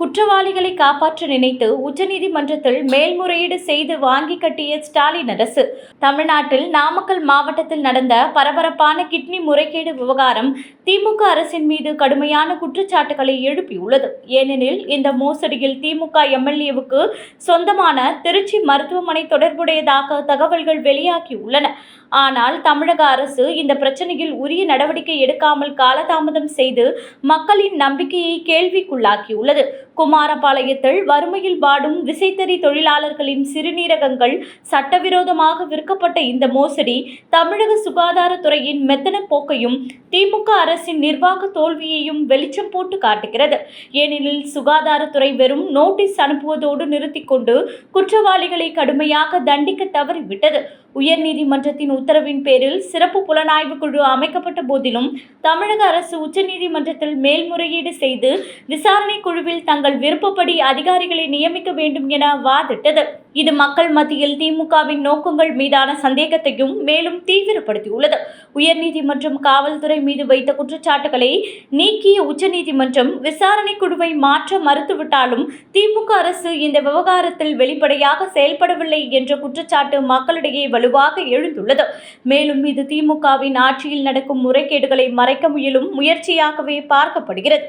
குற்றவாளிகளை காப்பாற்ற நினைத்து உச்சநீதிமன்றத்தில் மேல்முறையீடு செய்து வாங்கி கட்டிய ஸ்டாலின் அரசு. தமிழ்நாட்டில் நாமக்கல் மாவட்டத்தில் நடந்த பரபரப்பான கிட்னி முறைகேடு விவகாரம் திமுக அரசின் மீது கடுமையான குற்றச்சாட்டுகளை எழுப்பியுள்ளது. ஏனெனில் இந்த மோசடியில் திமுக எம்எல்ஏவுக்கு சொந்தமான திருச்சி மருத்துவமனை தொடர்புடையதாக தகவல்கள் வெளியாகியுள்ளன. ஆனால் தமிழக அரசு இந்த பிரச்சனையில் உரிய நடவடிக்கை எடுக்காமல் காலதாமதம் செய்து மக்களின் நம்பிக்கையை கேள்விக்குள்ளாக்கியுள்ளது. குமாரபாளையத்தில் வறுமையில் வாடும் விசைத்தறி தொழிலாளர்களின் சிறுநீரகங்கள் சட்டவிரோதமாக விற்கப்பட்ட இந்த மோசடி தமிழக சுகாதாரத்துறையின் மெத்தன போக்கையும் திமுக அரசின் நிர்வாக தோல்வியையும் வெளிச்சம் போட்டு காட்டுகிறது. ஏனெனில் சுகாதாரத்துறை வெறும் நோட்டீஸ் அனுப்புவதோடு நிறுத்திக்கொண்டு குற்றவாளிகளை கடுமையாக தண்டிக்க தவறிவிட்டது. உயர்நீதிமன்றத்தின் உத்தரவின் பேரில் சிறப்பு புலனாய்வு குழு அமைக்கப்பட்ட போதிலும் தமிழக அரசு உச்சநீதிமன்றத்தில் மேல்முறையீடு செய்து விசாரணை குழுவில் தங்கள் தங்கள் விருப்பப்படி அதிகாரிகளை நியமிக்க வேண்டும் என வாதிட்டது. இது மக்கள் மத்தியில் திமுகவின் நோக்கங்கள் மீதான சந்தேகத்தையும் மேலும் தீவிரப்படுத்தியுள்ளது. உயர்நீதிமன்றம் காவல்துறை மீது வைத்த குற்றச்சாட்டுகளை நீக்கிய உச்சநீதிமன்றம் விசாரணை குழுவை மாற்ற மறுத்துவிட்டாலும் திமுக அரசு இந்த விவகாரத்தில் வெளிப்படையாக செயல்படவில்லை என்ற குற்றச்சாட்டு மக்களிடையே வலுவாக எழுந்துள்ளது. மேலும் இது திமுகவின் ஆட்சியில் நடக்கும் முறைகேடுகளை மறைக்க முயலும் முயற்சியாகவே பார்க்கப்படுகிறது.